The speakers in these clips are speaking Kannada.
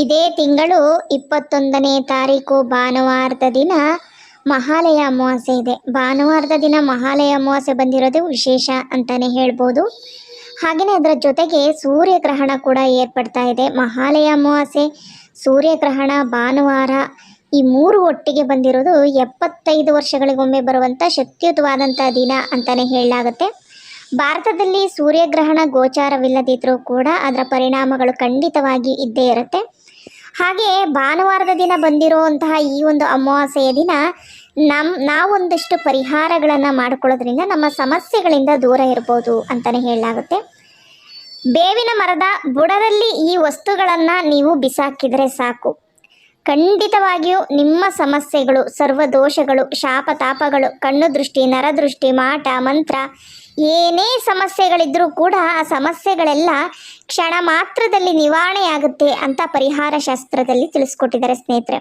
ಇದೇ ತಿಂಗಳು ಇಪ್ಪತ್ತೊಂದನೇ ತಾರೀಕು ಭಾನುವಾರದ ದಿನ ಮಹಾಲಯ ಅಮಾವಾಸ್ಯೆ ಇದೆ. ಭಾನುವಾರದ ದಿನ ಮಹಾಲಯ ಅಮಾವಾಸ್ಯೆ ಬಂದಿರೋದು ವಿಶೇಷ ಅಂತಲೇ ಹೇಳ್ಬೋದು. ಹಾಗೆಯೇ ಅದರ ಜೊತೆಗೆ ಸೂರ್ಯಗ್ರಹಣ ಕೂಡ ಏರ್ಪಡ್ತಾ ಇದೆ. ಮಹಾಲಯ ಅಮಾವಾಸ್ಯೆ, ಸೂರ್ಯಗ್ರಹಣ, ಭಾನುವಾರ ಈ ಮೂರು ಒಟ್ಟಿಗೆ ಬಂದಿರೋದು ಎಪ್ಪತ್ತೈದು ವರ್ಷಗಳಿಗೊಮ್ಮೆ ಬರುವಂಥ ಶಕ್ತಿಯುತವಾದಂಥ ದಿನ ಅಂತಲೇ ಹೇಳಲಾಗುತ್ತೆ. ಭಾರತದಲ್ಲಿ ಸೂರ್ಯಗ್ರಹಣ ಗೋಚಾರವಿಲ್ಲದಿದ್ದರೂ ಕೂಡ ಅದರ ಪರಿಣಾಮಗಳು ಖಂಡಿತವಾಗಿ ಇದ್ದೇ ಇರುತ್ತೆ. ಹಾಗೆ ಭಾನುವಾರದ ದಿನ ಬಂದಿರುವಂತಹ ಈ ಒಂದು ಅಮಾವಾಸ್ಯೆಯ ದಿನ ನಮ್ಮ ನಾವೊಂದಷ್ಟು ಪರಿಹಾರಗಳನ್ನು ಮಾಡಿಕೊಳ್ಳೋದ್ರಿಂದ ನಮ್ಮ ಸಮಸ್ಯೆಗಳಿಂದ ದೂರ ಇರ್ಬೋದು ಅಂತಲೇ ಹೇಳಲಾಗುತ್ತೆ. ಬೇವಿನ ಮರದ ಬುಡದಲ್ಲಿ ಈ ವಸ್ತುಗಳನ್ನು ನೀವು ಬಿಸಾಕಿದರೆ ಸಾಕು. ಖಂಡಿತವಾಗಿಯೂ ನಿಮ್ಮ ಸಮಸ್ಯೆಗಳು, ಸರ್ವದೋಷಗಳು ಶಾಪ ತಾಪಗಳು ಕಣ್ಣು ದೃಷ್ಟಿ, ನರದೃಷ್ಟಿ, ಮಾಟ, ಮಂತ್ರ ಏನೇ ಸಮಸ್ಯೆಗಳಿದ್ದರೂ ಕೂಡ ಆ ಸಮಸ್ಯೆಗಳೆಲ್ಲ ಕ್ಷಣ ಮಾತ್ರದಲ್ಲಿ ನಿವಾರಣೆಯಾಗುತ್ತೆ ಅಂತ ಪರಿಹಾರ ಶಾಸ್ತ್ರದಲ್ಲಿ ತಿಳಿಸ್ಕೊಟ್ಟಿದ್ದಾರೆ ಸ್ನೇಹಿತರೆ.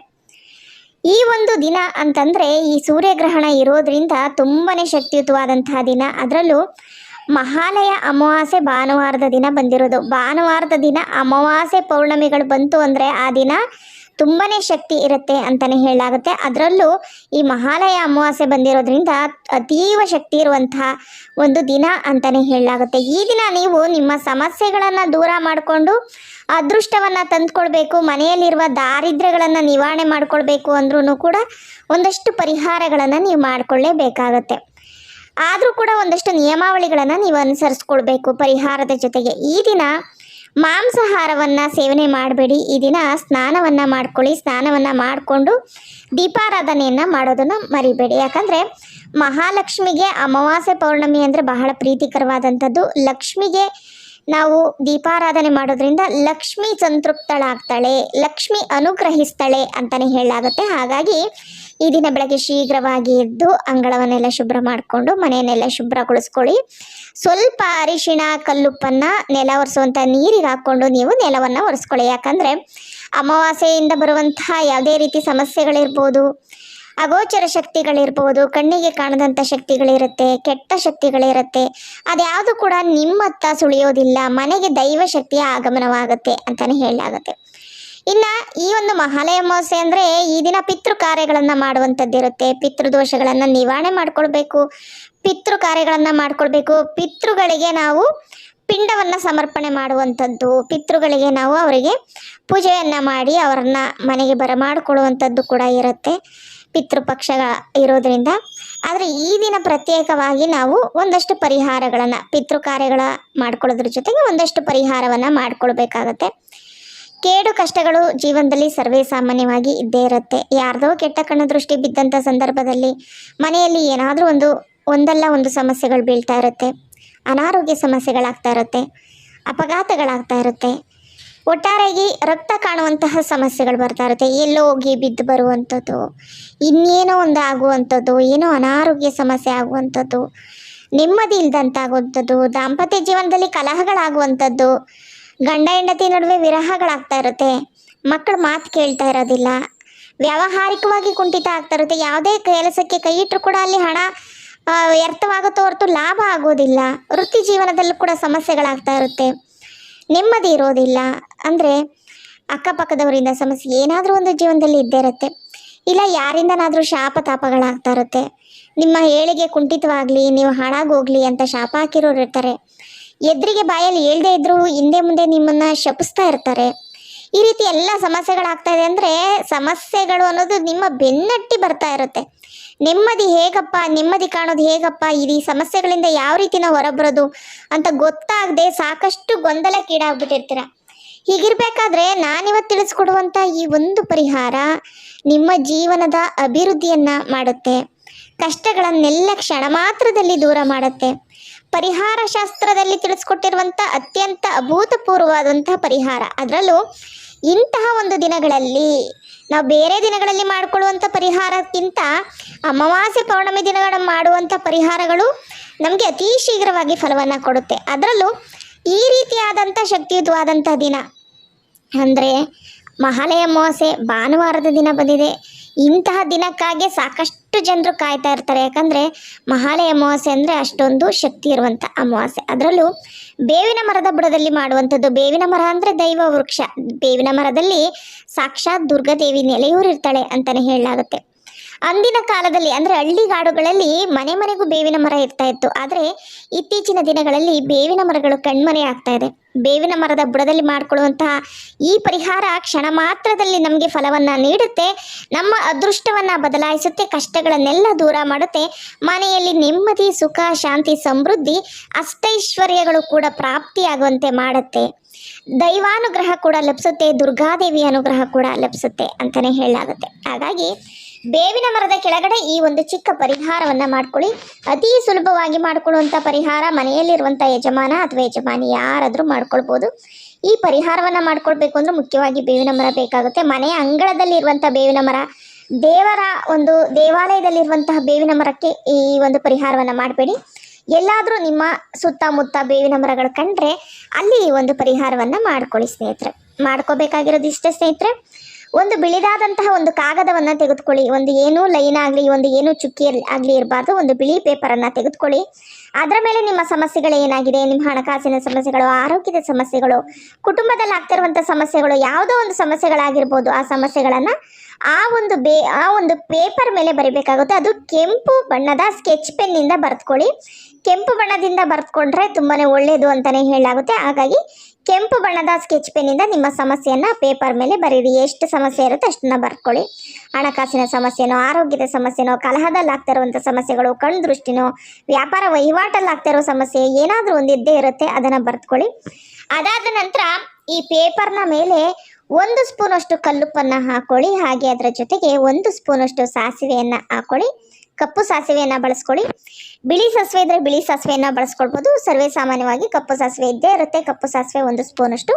ಈ ಒಂದು ದಿನ ಅಂತಂದರೆ ಈ ಸೂರ್ಯಗ್ರಹಣ ಇರೋದ್ರಿಂದ ತುಂಬಾ ಶಕ್ತಿಯುತವಾದಂತಹ ದಿನ. ಅದರಲ್ಲೂ ಮಹಾಲಯ ಅಮಾವಾಸ್ಯೆ ಭಾನುವಾರದ ದಿನ ಬಂದಿರೋದು. ಭಾನುವಾರದ ದಿನ ಅಮಾವಾಸ್ಯೆ ಪೌರ್ಣಮಿಗಳು ಬಂತು ಅಂದರೆ ಆ ದಿನ ತುಂಬಾ ಶಕ್ತಿ ಇರುತ್ತೆ ಅಂತಲೇ ಹೇಳಲಾಗುತ್ತೆ. ಅದರಲ್ಲೂ ಈ ಮಹಾಲಯ ಅಮಾವಾಸ್ಯೆ ಬಂದಿರೋದ್ರಿಂದ ಅತೀವ ಶಕ್ತಿ ಇರುವಂತಹ ಒಂದು ದಿನ ಅಂತಲೇ ಹೇಳಲಾಗುತ್ತೆ. ಈ ದಿನ ನೀವು ನಿಮ್ಮ ಸಮಸ್ಯೆಗಳನ್ನು ದೂರ ಮಾಡಿಕೊಂಡು ಅದೃಷ್ಟವನ್ನು ತಂದುಕೊಳ್ಬೇಕು, ಮನೆಯಲ್ಲಿರುವ ದಾರಿದ್ರ್ಯಗಳನ್ನು ನಿವಾರಣೆ ಮಾಡಿಕೊಳ್ಬೇಕು ಅಂದ್ರೂ ಕೂಡ ಒಂದಷ್ಟು ಪರಿಹಾರಗಳನ್ನು ನೀವು ಮಾಡಿಕೊಳ್ಳೇಬೇಕಾಗತ್ತೆ. ಆದರೂ ಕೂಡ ಒಂದಷ್ಟು ನಿಯಮಾವಳಿಗಳನ್ನು ನೀವು ಅನುಸರಿಸ್ಕೊಳ್ಬೇಕು ಪರಿಹಾರದ ಜೊತೆಗೆ. ಈ ದಿನ ಮಾಂಸಾಹಾರವನ್ನು ಸೇವನೆ ಮಾಡಬೇಡಿ. ಈ ದಿನ ಸ್ನಾನವನ್ನು ಮಾಡ್ಕೊಳ್ಳಿ. ಸ್ನಾನವನ್ನು ಮಾಡಿಕೊಂಡು ದೀಪಾರಾಧನೆಯನ್ನು ಮಾಡೋದನ್ನು ಮರಿಬೇಡಿ. ಯಾಕಂದರೆ ಮಹಾಲಕ್ಷ್ಮಿಗೆ ಅಮಾವಾಸ್ಯೆ ಪೌರ್ಣಮಿ ಅಂದರೆ ಬಹಳ ಪ್ರೀತಿಕರವಾದಂಥದ್ದು. ಲಕ್ಷ್ಮಿಗೆ ನಾವು ದೀಪಾರಾಧನೆ ಮಾಡೋದ್ರಿಂದ ಲಕ್ಷ್ಮಿ ಸಂತೃಪ್ತಳಾಗ್ತಾಳೆ, ಲಕ್ಷ್ಮಿ ಅನುಗ್ರಹಿಸ್ತಾಳೆ ಅಂತಲೇ ಹೇಳಲಾಗುತ್ತೆ. ಹಾಗಾಗಿ ಈ ದಿನ ಬೆಳಗ್ಗೆ ಶೀಘ್ರವಾಗಿ ಎದ್ದು ಅಂಗಳವನ್ನೆಲ್ಲ ಶುಭ್ರ ಮಾಡಿಕೊಂಡು ಮನೆಯನ್ನೆಲ್ಲ ಶುಭ್ರಗೊಳಿಸ್ಕೊಳ್ಳಿ. ಸ್ವಲ್ಪ ಅರಿಶಿಣ, ಕಲ್ಲುಪ್ಪನ್ನು ನೆಲ ಒರೆಸುವಂಥ ನೀರಿಗೆ ಹಾಕ್ಕೊಂಡು ನೀವು ನೆಲವನ್ನು ಒರೆಸ್ಕೊಳ್ಳಿ. ಯಾಕಂದರೆ ಅಮಾವಾಸ್ಯೆಯಿಂದ ಬರುವಂತಹ ಯಾವುದೇ ರೀತಿ ಸಮಸ್ಯೆಗಳಿರ್ಬೋದು, ಅಗೋಚರ ಶಕ್ತಿಗಳಿರ್ಬೋದು, ಕಣ್ಣಿಗೆ ಕಾಣದಂಥ ಶಕ್ತಿಗಳಿರುತ್ತೆ, ಕೆಟ್ಟ ಶಕ್ತಿಗಳಿರುತ್ತೆ, ಅದ್ಯಾವುದು ಕೂಡ ನಿಮ್ಮತ್ತ ಸುಳಿಯೋದಿಲ್ಲ, ಮನೆಗೆ ದೈವ ಶಕ್ತಿಯ ಆಗಮನವಾಗುತ್ತೆ ಅಂತಲೇ ಹೇಳಲಾಗುತ್ತೆ. ಇನ್ನು ಈ ಒಂದು ಮಹಾಲಯ ಅಮಾವಾಸ್ಯೆ ಅಂದರೆ ಈ ದಿನ ಪಿತೃ ಕಾರ್ಯಗಳನ್ನು ಮಾಡುವಂಥದ್ದಿರುತ್ತೆ ಪಿತೃದೋಷಗಳನ್ನು ನಿವಾರಣೆ ಮಾಡ್ಕೊಳ್ಬೇಕು. ಪಿತೃ ಕಾರ್ಯಗಳನ್ನು ಮಾಡ್ಕೊಳ್ಬೇಕು. ಪಿತೃಗಳಿಗೆ ನಾವು ಪಿಂಡವನ್ನು ಸಮರ್ಪಣೆ ಮಾಡುವಂಥದ್ದು. ಪಿತೃಗಳಿಗೆ ನಾವು ಅವರಿಗೆ ಪೂಜೆಯನ್ನು ಮಾಡಿ ಅವರನ್ನು ಮನೆಗೆ ಬರಮಾಡಿಕೊಳ್ಳುವಂಥದ್ದು ಕೂಡ ಇರುತ್ತೆ. ಪಿತೃಪಕ್ಷ ಇರೋದ್ರಿಂದ. ಆದರೆ ಈ ದಿನ ಪ್ರತ್ಯೇಕವಾಗಿ ನಾವು ಒಂದಷ್ಟು ಪರಿಹಾರಗಳನ್ನು, ಪಿತೃ ಕಾರ್ಯಗಳ ಮಾಡ್ಕೊಳ್ಳೋದ್ರ ಜೊತೆಗೆ ಒಂದಷ್ಟು ಪರಿಹಾರವನ್ನು ಮಾಡ್ಕೊಳ್ಬೇಕಾಗತ್ತೆ. ಕೇಡು ಕಷ್ಟಗಳು ಜೀವನದಲ್ಲಿ ಸರ್ವೇ ಸಾಮಾನ್ಯವಾಗಿ ಇದ್ದೇ ಇರುತ್ತೆ. ಯಾರ್ದೋ ಕೆಟ್ಟ ಕಣ್ಣ ದೃಷ್ಟಿ ಬಿದ್ದಂಥ ಸಂದರ್ಭದಲ್ಲಿ ಮನೆಯಲ್ಲಿ ಏನಾದರೂ ಒಂದು, ಒಂದಲ್ಲ ಒಂದು ಸಮಸ್ಯೆಗಳು ಬೀಳ್ತಾ ಇರುತ್ತೆ. ಅನಾರೋಗ್ಯ ಸಮಸ್ಯೆಗಳಾಗ್ತಾ ಇರುತ್ತೆ. ಅಪಘಾತಗಳಾಗ್ತಾ ಇರುತ್ತೆ. ಒಟ್ಟಾರೆಯಾಗಿ ರಕ್ತ ಕಾಣುವಂತಹ ಸಮಸ್ಯೆಗಳು ಬರ್ತಾ ಇರುತ್ತೆ. ಎಲ್ಲೋ ಹೋಗಿ ಬಿದ್ದು ಬರುವಂಥದ್ದು, ಇನ್ನೇನೋ ಒಂದು ಆಗುವಂಥದ್ದು, ಏನೋ ಅನಾರೋಗ್ಯ ಸಮಸ್ಯೆ ಆಗುವಂಥದ್ದು, ನೆಮ್ಮದಿ ಇಲ್ದಂತಾಗುವಂಥದ್ದು, ದಾಂಪತ್ಯ ಜೀವನದಲ್ಲಿ ಕಲಹಗಳಾಗುವಂಥದ್ದು ಗಂಡ ಹೆಂಡತಿ ನಡುವೆ ವಿರಹಗಳಾಗ್ತಾ ಇರುತ್ತೆ. ಮಕ್ಕಳು ಮಾತು ಕೇಳ್ತಾ ಇರೋದಿಲ್ಲ. ವ್ಯಾವಹಾರಿಕವಾಗಿ ಕುಂಠಿತ ಆಗ್ತಾ ಇರುತ್ತೆ. ಯಾವುದೇ ಕೆಲಸಕ್ಕೆ ಕೈ ಇಟ್ಟರು ಕೂಡ ಅಲ್ಲಿ ಹಣ ವ್ಯರ್ಥವಾಗುತ್ತೋ ಹೊರತು ಲಾಭ ಆಗೋದಿಲ್ಲ. ವೃತ್ತಿ ಜೀವನದಲ್ಲೂ ಕೂಡ ಸಮಸ್ಯೆಗಳಾಗ್ತಾ ಇರುತ್ತೆ. ನೆಮ್ಮದಿ ಇರೋದಿಲ್ಲ. ಅಂದರೆ ಅಕ್ಕಪಕ್ಕದವರಿಂದ ಸಮಸ್ಯೆ ಏನಾದರೂ ಒಂದು ಜೀವನದಲ್ಲಿ ಇದ್ದೇ ಇರುತ್ತೆ. ಇಲ್ಲ ಯಾರಿಂದನಾದರೂ ಶಾಪ ತಾಪಗಳಾಗ್ತಾ ಇರುತ್ತೆ. ನಿಮ್ಮ ಏಳಿಗೆ ಕುಂಠಿತವಾಗಲಿ, ನೀವು ಹಾಳಾಗೋಗ್ಲಿ ಅಂತ ಶಾಪ ಹಾಕಿರೋರು ಇರ್ತಾರೆ. ಎದುರಿಗೆ ಬಾಯಲ್ಲಿ ಹೇಳ್ದೇ ಇದ್ರು, ಹಿಂದೆ ಮುಂದೆ ನಿಮ್ಮನ್ನ ಶಪಿಸ್ತಾ ಇರ್ತಾರೆ. ಈ ರೀತಿ ಎಲ್ಲ ಸಮಸ್ಯೆಗಳಾಗ್ತಾ ಇದೆ ಅಂದರೆ ಸಮಸ್ಯೆಗಳು ಅನ್ನೋದು ನಿಮ್ಮ ಬೆನ್ನಟ್ಟಿ ಬರ್ತಾ ಇರುತ್ತೆ. ನೆಮ್ಮದಿ ಹೇಗಪ್ಪ, ನೆಮ್ಮದಿ ಕಾಣೋದು ಹೇಗಪ್ಪ ಈ ಸಮಸ್ಯೆಗಳಿಂದ ಯಾವ ರೀತಿ ನಾವು ಹೊರಬರೋದು ಅಂತ ಗೊತ್ತಾಗದೆ ಸಾಕಷ್ಟು ಗೊಂದಲಕ್ಕೀಡಾಗ್ಬಿಟ್ಟಿರ್ತೀರ ಹೀಗಿರ್ಬೇಕಾದ್ರೆ ನಾನಿವತ್ತು ತಿಳಿಸ್ಕೊಡುವಂಥ ಈ ಒಂದು ಪರಿಹಾರ ನಿಮ್ಮ ಜೀವನದ ಅಭಿವೃದ್ಧಿಯನ್ನ ಮಾಡುತ್ತೆ. ಕಷ್ಟಗಳನ್ನೆಲ್ಲ ಕ್ಷಣ ಮಾತ್ರದಲ್ಲಿ ದೂರ ಮಾಡುತ್ತೆ. ಪರಿಹಾರ ಶಾಸ್ತ್ರದಲ್ಲಿ ತಿಳಿಸ್ಕೊಟ್ಟಿರುವಂಥ ಅತ್ಯಂತ ಅಭೂತಪೂರ್ವವಾದಂತಹ ಪರಿಹಾರ. ಅದರಲ್ಲೂ ಇಂತಹ ಒಂದು ದಿನಗಳಲ್ಲಿ ನಾವು ಬೇರೆ ದಿನಗಳಲ್ಲಿ ಮಾಡಿಕೊಳ್ಳುವಂಥ ಪರಿಹಾರಕ್ಕಿಂತ ಅಮಾವಾಸ್ಯ ಪೌರ್ಣಮಿ ದಿನಗಳ ಮಾಡುವಂಥ ಪರಿಹಾರಗಳು ನಮಗೆ ಅತಿ ಶೀಘ್ರವಾಗಿ ಫಲವನ್ನು ಕೊಡುತ್ತೆ. ಅದರಲ್ಲೂ ಈ ರೀತಿಯಾದಂಥ ಶಕ್ತಿಯುತವಾದಂಥ ದಿನ ಅಂದರೆ ಮಹಾಲಯ ಅಮಾವಾಸ್ಯೆ ಭಾನುವಾರದ ದಿನ ಬಂದಿದೆ. ಇಂತಹ ದಿನಕ್ಕಾಗಿ ಸಾಕಷ್ಟು ಜನರು ಕಾಯ್ತಾ ಇರ್ತಾರೆ. ಯಾಕಂದರೆ ಮಹಾಲಯ ಅಮಾವಾಸ್ಯೆ ಅಂದರೆ ಅಷ್ಟೊಂದು ಶಕ್ತಿ ಇರುವಂಥ ಅಮಾವಾಸ್ಯೆ. ಅದರಲ್ಲೂ ಬೇವಿನ ಮರದ ಬುಡದಲ್ಲಿ ಮಾಡುವಂಥದ್ದು. ಬೇವಿನ ಮರ ಅಂದರೆ ದೈವ ವೃಕ್ಷ. ಬೇವಿನ ಮರದಲ್ಲಿ ಸಾಕ್ಷಾತ್ ದುರ್ಗಾದೇವಿ ನೆಲೆಯೂರಿರ್ತಾಳೆ ಅಂತಲೇ ಹೇಳಲಾಗುತ್ತೆ. ಅಂದಿನ ಕಾಲದಲ್ಲಿ ಅಂದರೆ ಹಳ್ಳಿಗಾಡುಗಳಲ್ಲಿ ಮನೆ ಮನೆಗೂ ಬೇವಿನ ಮರ ಇರ್ತಾ ಇತ್ತು. ಆದರೆ ಇತ್ತೀಚಿನ ದಿನಗಳಲ್ಲಿ ಬೇವಿನ ಮರಗಳು ಕಣ್ಮರೆ ಆಗ್ತಾ ಇದೆ. ಬೇವಿನ ಮರದ ಬುಡದಲ್ಲಿ ಮಾಡಿಕೊಳ್ಳುವಂತಹ ಈ ಪರಿಹಾರ ಕ್ಷಣ ಮಾತ್ರದಲ್ಲಿ ನಮಗೆ ಫಲವನ್ನು ನೀಡುತ್ತೆ, ನಮ್ಮ ಅದೃಷ್ಟವನ್ನು ಬದಲಾಯಿಸುತ್ತೆ, ಕಷ್ಟಗಳನ್ನೆಲ್ಲ ದೂರ ಮಾಡುತ್ತೆ, ಮನೆಯಲ್ಲಿ ನೆಮ್ಮದಿ, ಸುಖ, ಶಾಂತಿ, ಸಮೃದ್ಧಿ ಅಷ್ಟೈಶ್ವರ್ಯಗಳು ಕೂಡ ಪ್ರಾಪ್ತಿಯಾಗುವಂತೆ ಮಾಡುತ್ತೆ. ದೈವಾನುಗ್ರಹ ಕೂಡ ಲಭಿಸುತ್ತೆ, ದುರ್ಗಾದೇವಿ ಅನುಗ್ರಹ ಕೂಡ ಲಭಿಸುತ್ತೆ ಅಂತಲೇ ಹೇಳಲಾಗುತ್ತೆ. ಹಾಗಾಗಿ ಬೇವಿನ ಮರದ ಕೆಳಗಡೆ ಈ ಒಂದು ಚಿಕ್ಕ ಪರಿಹಾರವನ್ನು ಮಾಡ್ಕೊಳ್ಳಿ. ಅತಿ ಸುಲಭವಾಗಿ ಮಾಡ್ಕೊಳ್ಳುವಂತ ಪರಿಹಾರ ಮನೆಯಲ್ಲಿರುವಂಥ ಯಜಮಾನ ಅಥವಾ ಯಜಮಾನಿ ಯಾರಾದರೂ ಮಾಡ್ಕೊಳ್ಬೋದು. ಈ ಪರಿಹಾರವನ್ನು ಮಾಡ್ಕೊಳ್ಬೇಕು ಅಂದ್ರೆ ಮುಖ್ಯವಾಗಿ ಬೇವಿನ ಮರ ಬೇಕಾಗುತ್ತೆ. ಮನೆಯ ಅಂಗಳದಲ್ಲಿ ಇರುವಂತ ಬೇವಿನ ಮರ, ದೇವರ ಒಂದು ದೇವಾಲಯದಲ್ಲಿರುವಂತಹ ಬೇವಿನ ಮರಕ್ಕೆ ಈ ಒಂದು ಪರಿಹಾರವನ್ನು ಮಾಡಬೇಡಿ. ಎಲ್ಲಾದರೂ ನಿಮ್ಮ ಸುತ್ತಮುತ್ತ ಬೇವಿನ ಮರಗಳು ಕಂಡ್ರೆ ಅಲ್ಲಿ ಈ ಒಂದು ಪರಿಹಾರವನ್ನು ಮಾಡ್ಕೊಳ್ಳಿ ಸ್ನೇಹಿತರೆ. ಮಾಡ್ಕೋಬೇಕಾಗಿರೋದು ಇಷ್ಟೇ ಸ್ನೇಹಿತರೆ. ಒಂದು ಬಿಳಿದಾದಂತಹ ಒಂದು ಕಾಗದವನ್ನು ತೆಗೆದುಕೊಳ್ಳಿ. ಒಂದು ಏನು ಲೈನ್ ಆಗಲಿ, ಒಂದು ಏನು ಚುಕ್ಕಿ ಆಗಲಿ ಇರಬಾರ್ದು. ಒಂದು ಬಿಳಿ ಪೇಪರನ್ನು ತೆಗೆದುಕೊಳ್ಳಿ. ಅದರ ಮೇಲೆ ನಿಮ್ಮ ಸಮಸ್ಯೆಗಳು ಏನಾಗಿದೆ? ನಿಮ್ಮ ಹಣಕಾಸಿನ ಸಮಸ್ಯೆಗಳು, ಆರೋಗ್ಯದ ಸಮಸ್ಯೆಗಳು, ಕುಟುಂಬದಲ್ಲಿ ಆಗ್ತಿರುವಂಥ ಸಮಸ್ಯೆಗಳು, ಯಾವುದೋ ಒಂದು ಸಮಸ್ಯೆಗಳಾಗಿರ್ಬೋದು. ಆ ಸಮಸ್ಯೆಗಳನ್ನು ಆ ಒಂದು ಬೇ, ಆ ಒಂದು ಪೇಪರ್ ಮೇಲೆ ಬರೀಬೇಕಾಗುತ್ತೆ. ಅದು ಕೆಂಪು ಬಣ್ಣದ ಸ್ಕೆಚ್ ಪೆನ್ನಿಂದ ಬರೆದುಕೊಳ್ಳಿ. ಕೆಂಪು ಬಣ್ಣದಿಂದ ಬರೆದುಕೊಂಡ್ರೆ ತುಂಬಾ ಒಳ್ಳೆಯದು ಅಂತಲೇ ಹೇಳಲಾಗುತ್ತೆ. ಹಾಗಾಗಿ ಕೆಂಪು ಬಣ್ಣದ ಸ್ಕೆಚ್ ಪೆನ್ನಿಂದ ನಿಮ್ಮ ಸಮಸ್ಯೆಯನ್ನು ಪೇಪರ್ ಮೇಲೆ ಬರೀರಿ. ಎಷ್ಟು ಸಮಸ್ಯೆ ಇರುತ್ತೆ ಅಷ್ಟನ್ನ ಬರ್ಕೊಳ್ಳಿ. ಹಣಕಾಸಿನ ಸಮಸ್ಯೆನೋ, ಆರೋಗ್ಯದ ಸಮಸ್ಯೆನೋ, ಕಲಹದಲ್ಲಿ ಸಮಸ್ಯೆಗಳು ಕಣ್ಣು ದೃಷ್ಟಿನೋ, ವ್ಯಾಪಾರ ವಹಿವಾಟಲ್ಲಿ ಆಗ್ತಿರೋ ಸಮಸ್ಯೆ ಏನಾದರೂ ಒಂದಿದ್ದೇ ಇರುತ್ತೆ ಅದನ್ನು ಬರ್ತ್ಕೊಳ್ಳಿ ಅದಾದ ನಂತರ ಈ ಪೇಪರ್ನ ಮೇಲೆ ಒಂದು ಸ್ಪೂನಷ್ಟು ಕಲ್ಲುಪ್ಪನ್ನು ಹಾಕೊಳ್ಳಿ. ಹಾಗೆ ಅದರ ಜೊತೆಗೆ ಒಂದು ಸ್ಪೂನಷ್ಟು ಸಾಸಿವೆಯನ್ನು ಹಾಕೊಳ್ಳಿ. ಕಪ್ಪು ಸಾಸಿವೆಯನ್ನು ಬಳಸ್ಕೊಳ್ಳಿ. ಬಿಳಿ ಸಾಸಿವೆ ಇದ್ದರೆ ಬಿಳಿ ಸಾಸಿವೆಯನ್ನು ಬಳಸ್ಕೊಳ್ಬೋದು. ಸರ್ವೇ ಸಾಮಾನ್ಯವಾಗಿ ಕಪ್ಪು ಸಾಸಿವೆ ಇದ್ದೇ ಇರುತ್ತೆ. ಕಪ್ಪು ಸಾಸಿವೆ ಒಂದು ಸ್ಪೂನಷ್ಟು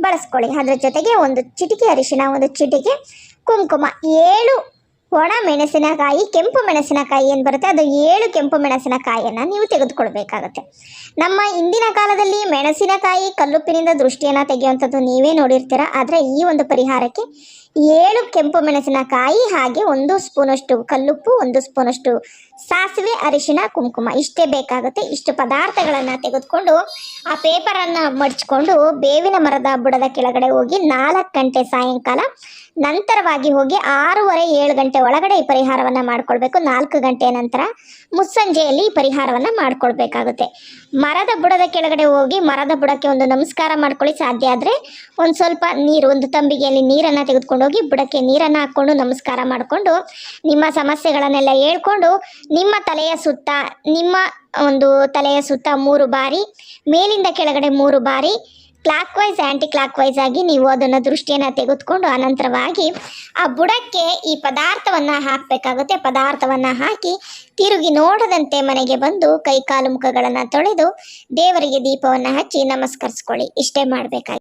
ಬಳಸ್ಕೊಳ್ಳಿ. ಅದರ ಜೊತೆಗೆ ಒಂದು ಚಿಟಿಕೆ ಅರಿಶಿನ ಒಂದು ಚಿಟಿಕೆ ಕುಂಕುಮ. ಏಳು ಒಣ ಮೆಣಸಿನಕಾಯಿ, ಕೆಂಪು ಮೆಣಸಿನಕಾಯಿ ಏನು ಬರುತ್ತೆ? ಅದು ಏಳು ಕೆಂಪು ಮೆಣಸಿನಕಾಯಿಯನ್ನು ನೀವು ತೆಗೆದುಕೊಳ್ಬೇಕಾಗತ್ತೆ. ನಮ್ಮ ಇಂದಿನ ಕಾಲದಲ್ಲಿ ಮೆಣಸಿನಕಾಯಿ ಕಲ್ಲುಪ್ಪಿನಿಂದ ದೃಷ್ಟಿಯನ್ನು ತೆಗೆಯುವಂಥದ್ದು ನೀವೇ ನೋಡಿರ್ತೀರ. ಆದರೆ ಈ ಒಂದು ಪರಿಹಾರಕ್ಕೆ ಏಳು ಕೆಂಪು ಮೆಣಸಿನಕಾಯಿ ಹಾಗೆ ಒಂದು ಸ್ಪೂನಷ್ಟು ಕಲ್ಲುಪ್ಪು, ಒಂದು ಸ್ಪೂನಷ್ಟು ಸಾಸಿವೆ ಅರಿಶಿನ ಕುಂಕುಮ. ಇಷ್ಟೇ ಬೇಕಾಗುತ್ತೆ. ಇಷ್ಟು ಪದಾರ್ಥಗಳನ್ನು ತೆಗೆದುಕೊಂಡು ಆ ಪೇಪರನ್ನು ಮಡಚಿಕೊಂಡು ಬೇವಿನ ಮರದ ಬುಡದ ಕೆಳಗಡೆ ಹೋಗಿ ನಾಲ್ಕು ಗಂಟೆ ಸಾಯಂಕಾಲ ನಂತರವಾಗಿ ಹೋಗಿ ಆರೂವರೆ, ಏಳು ಗಂಟೆ ಒಳಗಡೆ ಈ ಪರಿಹಾರವನ್ನು ಮಾಡಿಕೊಳ್ಬೇಕು. ನಾಲ್ಕು ಗಂಟೆ ನಂತರ ಮುಸ್ಸಂಜೆಯಲ್ಲಿ ಈ ಪರಿಹಾರವನ್ನು ಮಾಡಿಕೊಳ್ಬೇಕಾಗುತ್ತೆ. ಮರದ ಬುಡದ ಕೆಳಗಡೆ ಹೋಗಿ ಮರದ ಬುಡಕ್ಕೆ ಒಂದು ನಮಸ್ಕಾರ ಮಾಡ್ಕೊಳ್ಳಿ. ಸಾಧ್ಯ ಆದರೆ ಒಂದು ಸ್ವಲ್ಪ ನೀರು, ಒಂದು ತಂಬಿಗೆಯಲ್ಲಿ ನೀರನ್ನು ತೆಗೆದುಕೊಂಡು ಹೋಗಿ ಬುಡಕ್ಕೆ ನೀರನ್ನು ಹಾಕ್ಕೊಂಡು ನಮಸ್ಕಾರ ಮಾಡಿಕೊಂಡು ನಿಮ್ಮ ಸಮಸ್ಯೆಗಳನ್ನೆಲ್ಲ ಹೇಳ್ಕೊಂಡು ನಿಮ್ಮ ತಲೆಯ ಸುತ್ತ, ನಿಮ್ಮ ಒಂದು ತಲೆಯ ಸುತ್ತ ಮೂರು ಬಾರಿ, ಮೇಲಿಂದ ಕೆಳಗಡೆ ಮೂರು ಬಾರಿ ಕ್ಲಾಕ್ ವೈಸ್ ಆ್ಯಂಟಿ ಕ್ಲಾಕ್ ವೈಸ್ ಆಗಿ ನೀವು ಅದನ್ನು ದೃಷ್ಟಿಯನ್ನು ತೆಗೆದುಕೊಂಡು ಅನಂತರವಾಗಿ ಆ ಬುಡಕ್ಕೆ ಈ ಪದಾರ್ಥವನ್ನು ಹಾಕಬೇಕಾಗುತ್ತೆ. ಪದಾರ್ಥವನ್ನು ಹಾಕಿ ತಿರುಗಿ ನೋಡದಂತೆ ಮನೆಗೆ ಬಂದು ಕೈ ಕಾಲು ಮುಖಗಳನ್ನು ತೊಳೆದು ದೇವರಿಗೆ ದೀಪವನ್ನು ಹಚ್ಚಿ ನಮಸ್ಕರಿಸ್ಕೊಳ್ಳಿ. ಇಷ್ಟೇ ಮಾಡಬೇಕಾಗಿ